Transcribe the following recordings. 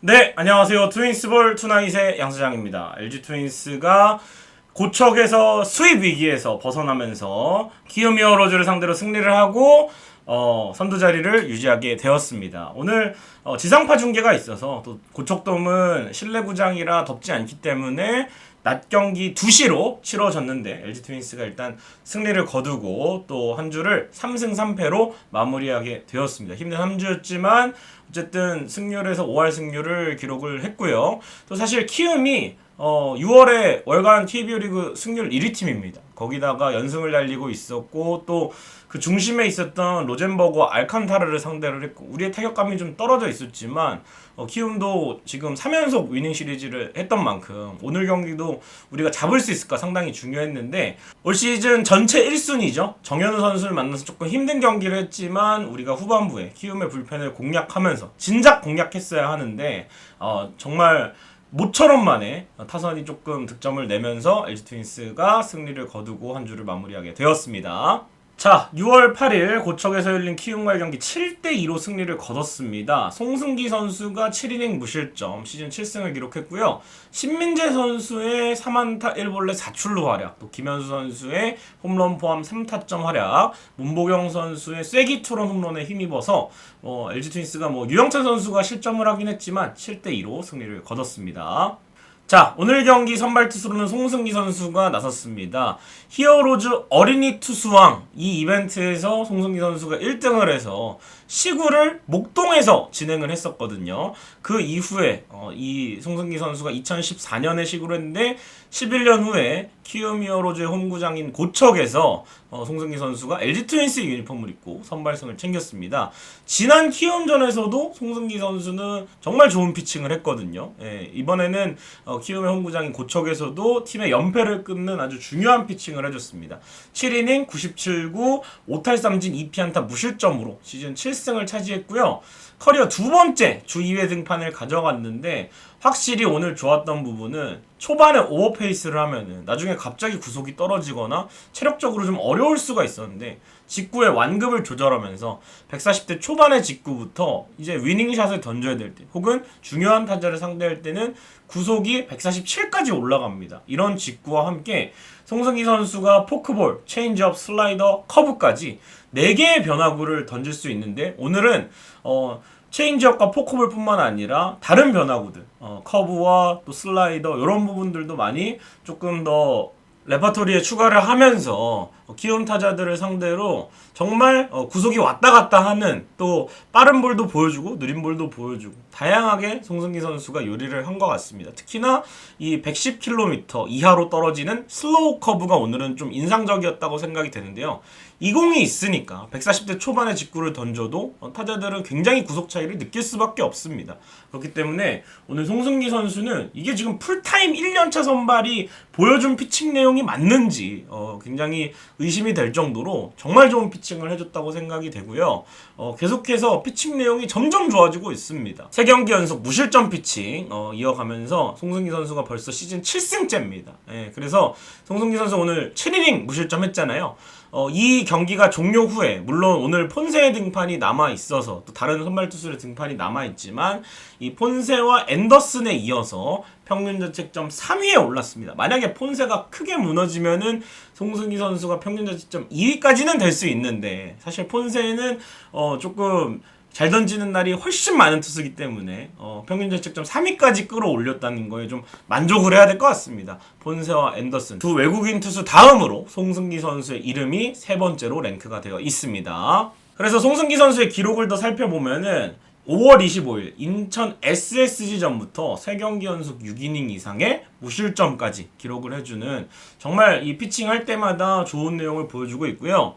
네, 안녕하세요. 트윈스볼 투나잇의 양수장입니다. LG 트윈스가 고척에서 수입 위기에서 벗어나면서 키움 히어로즈를 상대로 승리를 하고 어, 선두 자리를 유지하게 되었습니다. 오늘 어, 지상파 중계가 있어서 또 고척돔은 실내 구장이라 덥지 않기 때문에 낮 경기 2시로 치러졌는데 LG 트윈스가 일단 승리를 거두고 또 한 주를 3승 3패로 마무리하게 되었습니다. 힘든 한 주였지만 어쨌든 승률에서 5할 승률을 기록을 했고요. 또 사실 키움이 어, 6월에 월간 KBO 리그 승률 1위 팀입니다. 거기다가 연승을 달리고 있었고 또 그 중심에 있었던 로젠버그 알칸타르를 상대를 했고 우리의 타격감이 좀 떨어져 있었지만 어, 키움도 지금 3연속 위닝 시리즈를 했던 만큼 오늘 경기도 우리가 잡을 수 있을까 상당히 중요했는데 올 시즌 전체 1순위죠. 정현우 선수를 만나서 조금 힘든 경기를 했지만 우리가 후반부에 키움의 불펜을 공략하면서 진작 공략했어야 하는데 어, 정말 모처럼 만에 타선이 조금 득점을 내면서 LG 트윈스가 승리를 거두고 한 주를 마무리하게 되었습니다. 자, 6월 8일 고척에서 열린 키움과의 경기 7대2로 승리를 거뒀습니다. 송승기 선수가 7이닝 무실점, 시즌 7승을 기록했고요. 신민재 선수의 3안타 1볼넷 4출루 활약, 또 김현수 선수의 홈런 포함 3타점 활약, 문보경 선수의 쐐기 투런 홈런에 힘입어서 어, LG 트윈스가 뭐 유영찬 선수가 실점을 하긴 했지만 7대2로 승리를 거뒀습니다. 자, 오늘 경기 선발 투수로는 송승기 선수가 나섰습니다. 히어로즈 어린이 투수왕 이 이벤트에서 송승기 선수가 1등을 해서 시구를 목동에서 진행을 했었거든요. 그 이후에 어, 이 송승기 선수가 2014년에 시구를 했는데 11년 후에 키움 히어로즈의 홈구장인 고척에서 어, 송승기 선수가 LG 트윈스 유니폼을 입고 선발승을 챙겼습니다. 지난 키움전에서도 송승기 선수는 정말 좋은 피칭을 했거든요. 예, 이번에는 어, 키움의 홈구장인 고척에서도 팀의 연패를 끊는 아주 중요한 피칭을 해줬습니다. 7이닝 97구 5탈 3진 2피안타 무실점으로 시즌 7 승을 차지했고요. 커리어 두 번째 주 2회 등판을 가져갔는데 확실히 오늘 좋았던 부분은 초반에 오버페이스를 하면은 나중에 갑자기 구속이 떨어지거나 체력적으로 좀 어려울 수가 있었는데 직구의 완급을 조절하면서 140대 초반의 직구부터 이제 위닝샷을 던져야 될 때 혹은 중요한 타자를 상대할 때는 구속이 147까지 올라갑니다. 이런 직구와 함께 송승기 선수가 포크볼, 체인지업, 슬라이더, 커브까지 4개의 변화구를 던질 수 있는데 오늘은 어 체인지업과 포크볼뿐만 아니라 다른 변화구들, 어, 커브와 또 슬라이더 이런 부분들도 많이 조금 더 레퍼토리에 추가를 하면서 어, 키움 타자들을 상대로 정말 어, 구속이 왔다 갔다 하는 또 빠른 볼도 보여주고 느린 볼도 보여주고 다양하게 송승기 선수가 요리를 한 것 같습니다. 특히나 이 110km 이하로 떨어지는 슬로우 커브가 오늘은 좀 인상적이었다고 생각이 되는데요. 이 공이 있으니까 140대 초반의 직구를 던져도 어, 타자들은 굉장히 구속 차이를 느낄 수밖에 없습니다. 그렇기 때문에 오늘 송승기 선수는 이게 지금 풀타임 1년차 선발이 보여준 피칭 내용이 맞는지 어, 굉장히 의심이 될 정도로 정말 좋은 피칭을 해줬다고 생각이 되고요. 어, 계속해서 피칭 내용이 점점 좋아지고 있습니다. 세 경기 연속 무실점 피칭 어, 이어가면서 송승기 선수가 벌써 시즌 7승째입니다. 예, 그래서 송승기 선수 오늘 7이닝 무실점 했잖아요. 어, 이 경기가 종료 후에 물론 오늘 폰세의 등판이 남아 있어서 또 다른 선발 투수의 등판이 남아 있지만 이 폰세와 앤더슨에 이어서 평균 자책점 3위에 올랐습니다. 만약에 폰세가 크게 무너지면은 송승기 선수가 평균 자책점 2위까지는 될 수 있는데 사실 폰세는 어 조금 잘 던지는 날이 훨씬 많은 투수기 때문에 어, 평균 자책점 3위까지 끌어올렸다는 거에 좀 만족을 해야 될 것 같습니다. 본세와 앤더슨 두 외국인 투수 다음으로 송승기 선수의 이름이 세 번째로 랭크가 되어 있습니다. 그래서 송승기 선수의 기록을 더 살펴보면은 5월 25일 인천 SSG전부터 3경기 연속 6이닝 이상의 무실점까지 기록을 해주는 정말 이 피칭할 때마다 좋은 내용을 보여주고 있고요.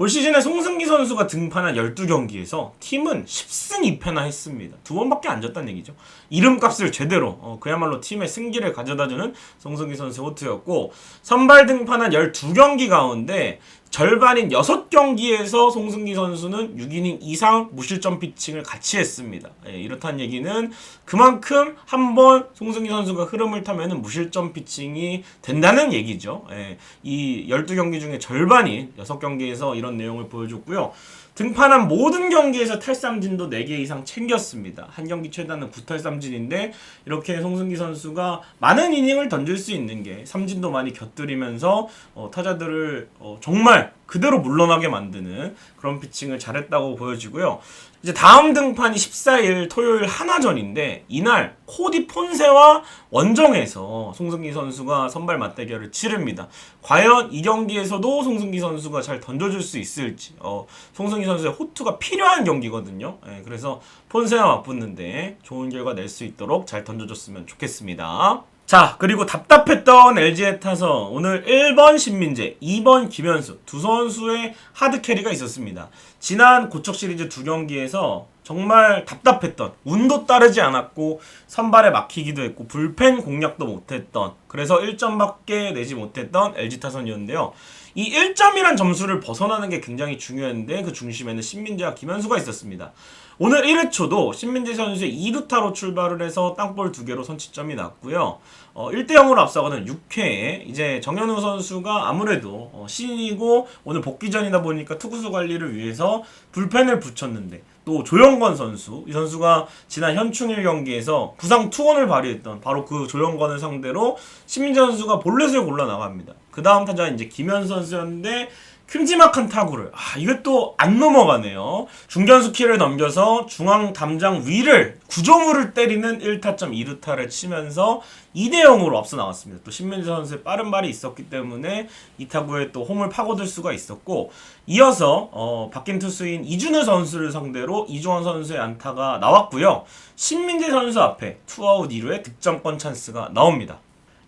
올 시즌에 송승기 선수가 등판한 12경기에서 팀은 10승 2패나 했습니다. 두 번밖에 안 졌다는 얘기죠. 이름값을 제대로 어, 그야말로 팀의 승기를 가져다주는 송승기 선수의 호투였고 선발 등판한 12경기 가운데 절반인 6경기에서 송승기 선수는 6이닝 이상 무실점 피칭을 같이 했습니다. 예, 이렇다는 얘기는 그만큼 한번 송승기 선수가 흐름을 타면은 무실점 피칭이 된다는 얘기죠. 예, 이 12경기 중에 절반인 6경기에서 이런 내용을 보여줬고요. 등판한 모든 경기에서 탈삼진도 4개 이상 챙겼습니다. 한 경기 최다는 9탈삼진인데 이렇게 송승기 선수가 많은 이닝을 던질 수 있는 게 삼진도 많이 곁들이면서 어, 타자들을 어, 정말 그대로 물러나게 만드는 그런 피칭을 잘했다고 보여지고요. 이제 다음 등판이 14일 토요일 하나전인데 이날 코디 폰세와 원정에서 송승기 선수가 선발 맞대결을 치릅니다. 과연 이 경기에서도 송승기 선수가 잘 던져줄 수 있을지 어, 송승기 선수의 호투가 필요한 경기거든요. 예, 그래서 폰세와 맞붙는데 좋은 결과 낼 수 있도록 잘 던져줬으면 좋겠습니다. 자, 그리고 답답했던 LG의 타선 오늘 1번 신민재, 2번 김현수 두 선수의 하드 캐리가 있었습니다. 지난 고척 시리즈 두 경기에서 정말 답답했던 운도 따르지 않았고 선발에 막히기도 했고 불펜 공략도 못했던 그래서 1점밖에 내지 못했던 LG 타선이었는데요. 이 1점이란 점수를 벗어나는 게 굉장히 중요했는데 그 중심에는 신민재와 김현수가 있었습니다. 오늘 1회 초도 신민재 선수의 2루타로 출발을 해서 땅볼 두 개로 선취점이 났고요. 어, 1대 0으로 앞서가는 6회에 이제 정현우 선수가 아무래도 어, 신이고 오늘 복귀전이다 보니까 투구수 관리를 위해서 불펜을 붙였는데 또 조영권 선수 이 선수가 지난 현충일 경기에서 부상 투혼을 발휘했던 바로 그 조영권을 상대로 신민재 선수가 볼넷을 골라 나갑니다. 그 다음 타자 이제 김현 선수였는데 큼지막한 타구를 아 이것도 안 넘어가네요. 중견수 키를 넘겨서 중앙 담장 위를 구조물을 때리는 1타점 2루타를 치면서 2대 0으로 앞서 나갔습니다. 또 신민재 선수의 빠른 발이 있었기 때문에 이 타구에 또 홈을 파고들 수가 있었고 이어서 어, 바뀐 투수인 이준우 선수를 상대로 이종원 선수의 안타가 나왔고요. 신민재 선수 앞에 투아웃 2루의 득점권 찬스가 나옵니다.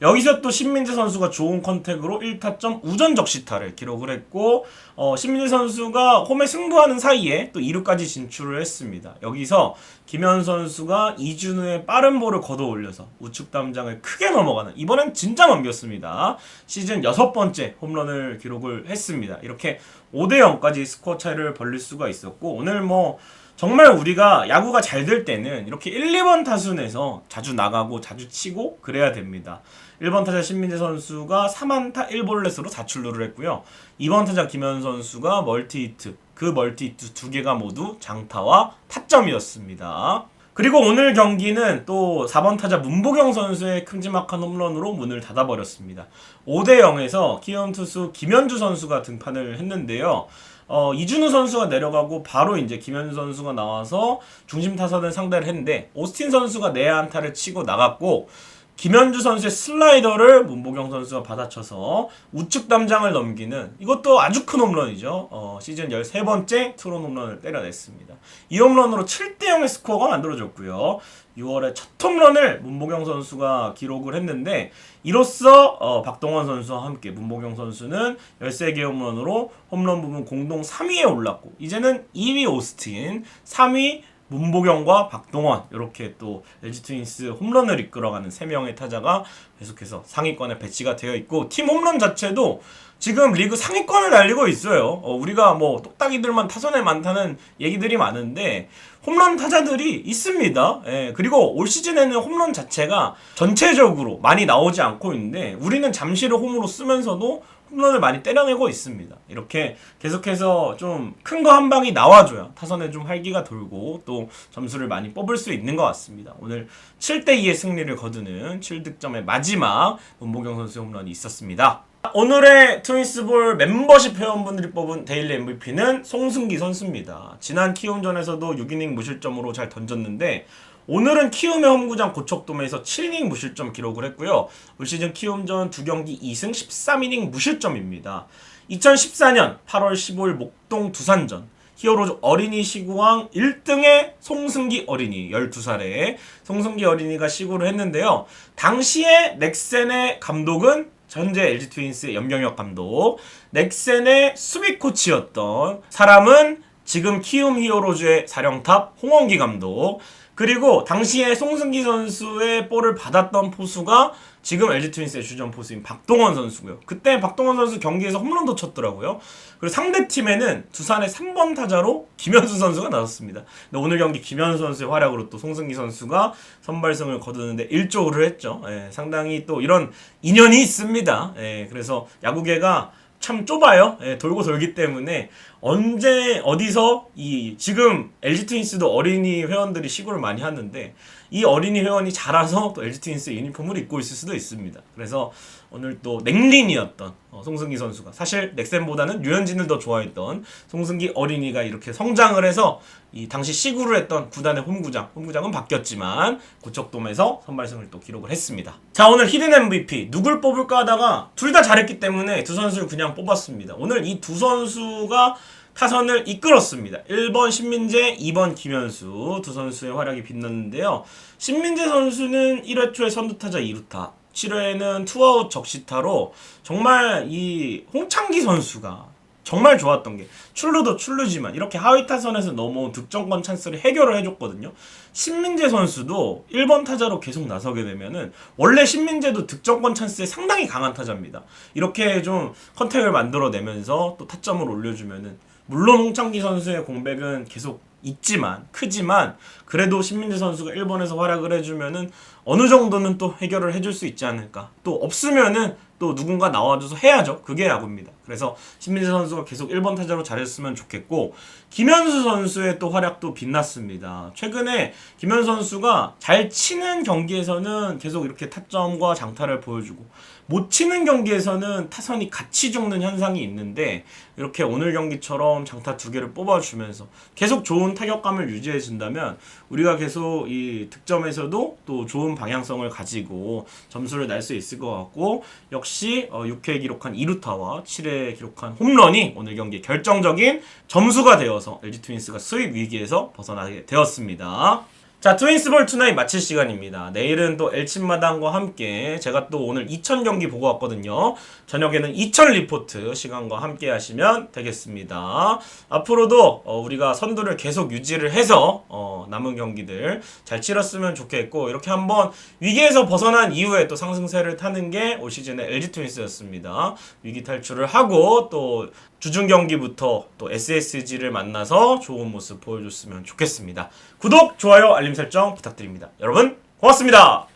여기서 또 신민재 선수가 좋은 컨택으로 1타점 우전 적시타를 기록을 했고 어, 신민재 선수가 홈에 승부하는 사이에 또 2루까지 진출을 했습니다. 여기서 김현 선수가 이준우의 빠른 볼을 걷어 올려서 우측 담장을 크게 넘어가는 이번엔 진짜 넘겼습니다. 시즌 여섯 번째 홈런을 기록을 했습니다. 이렇게 5대 0까지 스코어 차이를 벌릴 수가 있었고 오늘 뭐 정말 우리가 야구가 잘 될 때는 이렇게 1, 2번 타순에서 자주 나가고 자주 치고 그래야 됩니다. 1번 타자 신민재 선수가 3안타 1볼넷으로 4출루를 했고요. 2번 타자 김현 선수가 멀티히트, 그 멀티히트 두 개가 모두 장타와 타점이었습니다. 그리고 오늘 경기는 또 4번 타자 문보경 선수의 큼지막한 홈런으로 문을 닫아버렸습니다. 5대 0에서 키움 투수 김현주 선수가 등판을 했는데요. 어, 이준우 선수가 내려가고 바로 이제 김현주 선수가 나와서 중심 타선을 상대를 했는데 오스틴 선수가 내야 안타를 치고 나갔고 김현주 선수의 슬라이더를 문보경 선수가 받아쳐서 우측 담장을 넘기는 이것도 아주 큰 홈런이죠. 어, 시즌 13번째 트론 홈런을 때려냈습니다. 이 홈런으로 7대 0의 스코어가 만들어졌고요. 6월에 첫 홈런을 문보경 선수가 기록을 했는데 이로써 어, 박동원 선수와 함께 문보경 선수는 13개 홈런으로 홈런 부분 공동 3위에 올랐고 이제는 2위 오스틴, 3위 문보경과 박동원 이렇게 또 LG 트윈스 홈런을 이끌어가는 세 명의 타자가 계속해서 상위권에 배치가 되어 있고 팀 홈런 자체도 지금 리그 상위권을 달리고 있어요. 어, 우리가 뭐 똑딱이들만 타선에 많다는 얘기들이 많은데 홈런 타자들이 있습니다. 예, 그리고 올 시즌에는 홈런 자체가 전체적으로 많이 나오지 않고 있는데 우리는 잠시를 홈으로 쓰면서도 홈런을 많이 때려내고 있습니다. 이렇게 계속해서 좀 큰 거 한 방이 나와줘야 타선에 좀 활기가 돌고 또 점수를 많이 뽑을 수 있는 것 같습니다. 오늘 7대2의 승리를 거두는 7득점의 마지막 문보경 선수의 홈런이 있었습니다. 오늘의 트윈스볼 멤버십 회원분들이 뽑은 데일리 MVP는 송승기 선수입니다. 지난 키움전에서도 6이닝 무실점으로 잘 던졌는데 오늘은 키움의 홈구장 고척돔에서 7이닝 무실점 기록을 했고요. 올 시즌 키움전 두 경기 2승 13이닝 무실점입니다. 2014년 8월 15일 목동 두산전 히어로즈 어린이 시구왕 1등의 송승기 어린이 12살에 송승기 어린이가 시구를 했는데요. 당시에 넥센의 감독은 현재 LG 트윈스의 염경엽 감독, 넥센의 수비 코치였던 사람은 지금 키움 히어로즈의 사령탑 홍원기 감독 그리고 당시에 송승기 선수의 볼을 받았던 포수가 지금 LG 트윈스의 주전 포수인 박동원 선수고요. 그때 박동원 선수 경기에서 홈런도 쳤더라고요. 그리고 상대 팀에는 두산의 3번 타자로 김현수 선수가 나섰습니다. 근데 오늘 경기 김현수 선수의 활약으로 또 송승기 선수가 선발승을 거두는데 일조를 했죠. 예, 상당히 또 이런 인연이 있습니다. 예, 그래서 야구계가 참 좁아요. 예, 돌고 돌기 때문에 언제 어디서 이 지금 LG 트윈스도 어린이 회원들이 시구를 많이 하는데 이 어린이 회원이 자라서 또 LG 트윈스 유니폼을 입고 있을 수도 있습니다. 그래서 오늘 또 넥린이었던 어, 송승기 선수가 사실 넥센보다는 류현진을 더 좋아했던 송승기 어린이가 이렇게 성장을 해서 이 당시 시구를 했던 구단의 홈구장 홈구장은 바뀌었지만 고척돔에서 선발승을 또 기록을 했습니다. 자 오늘 히든 MVP 누굴 뽑을까 하다가 둘 다 잘했기 때문에 두 선수를 그냥 뽑았습니다. 오늘 이 두 선수가 타선을 이끌었습니다. 1번 신민재, 2번 김현수 두 선수의 활약이 빛났는데요. 신민재 선수는 1회 초에 선두타자 2루타, 7회에는 투아웃 적시타로 정말 이 홍창기 선수가 정말 좋았던 게 출루도 출루지만 이렇게 하위 타선에서 넘어온 득점권 찬스를 해결을 해줬거든요. 신민재 선수도 1번 타자로 계속 나서게 되면은 원래 신민재도 득점권 찬스에 상당히 강한 타자입니다. 이렇게 좀 컨택을 만들어내면서 또 타점을 올려주면은 물론 홍창기 선수의 공백은 계속 있지만 크지만 그래도 신민재 선수가 1번에서 활약을 해주면은 어느 정도는 또 해결을 해줄 수 있지 않을까. 또 없으면은 또 누군가 나와줘서 해야죠. 그게 야구입니다. 그래서 신민재 선수가 계속 1번 타자로 잘했으면 좋겠고 김현수 선수의 또 활약도 빛났습니다. 최근에 김현수 선수가 잘 치는 경기에서는 계속 이렇게 타점과 장타를 보여주고 못 치는 경기에서는 타선이 같이 죽는 현상이 있는데 이렇게 오늘 경기처럼 장타 두 개를 뽑아주면서 계속 좋은 타격감을 유지해 준다면 우리가 계속 이 득점에서도 또 좋은 방향성을 가지고 점수를 낼 수 있을 것 같고 역시 어, 6회 기록한 2루타와 7회 기록한 홈런이 오늘 경기 결정적인 점수가 되어서 LG 트윈스가 수입 위기에서 벗어나게 되었습니다. 자, 트윈스볼 투나잇 마칠 시간입니다. 내일은 또 엘친마당과 함께 제가 또 오늘 2000 경기 보고 왔거든요. 저녁에는 2000 리포트 시간과 함께 하시면 되겠습니다. 앞으로도 어, 우리가 선두를 계속 유지를 해서 어, 남은 경기들 잘 치렀으면 좋겠고 이렇게 한번 위기에서 벗어난 이후에 또 상승세를 타는 게 올 시즌의 LG 트윈스였습니다. 위기 탈출을 하고 또 주중 경기부터 또 SSG를 만나서 좋은 모습 보여줬으면 좋겠습니다. 구독, 좋아요, 알림 설정 부탁드립니다. 여러분 고맙습니다.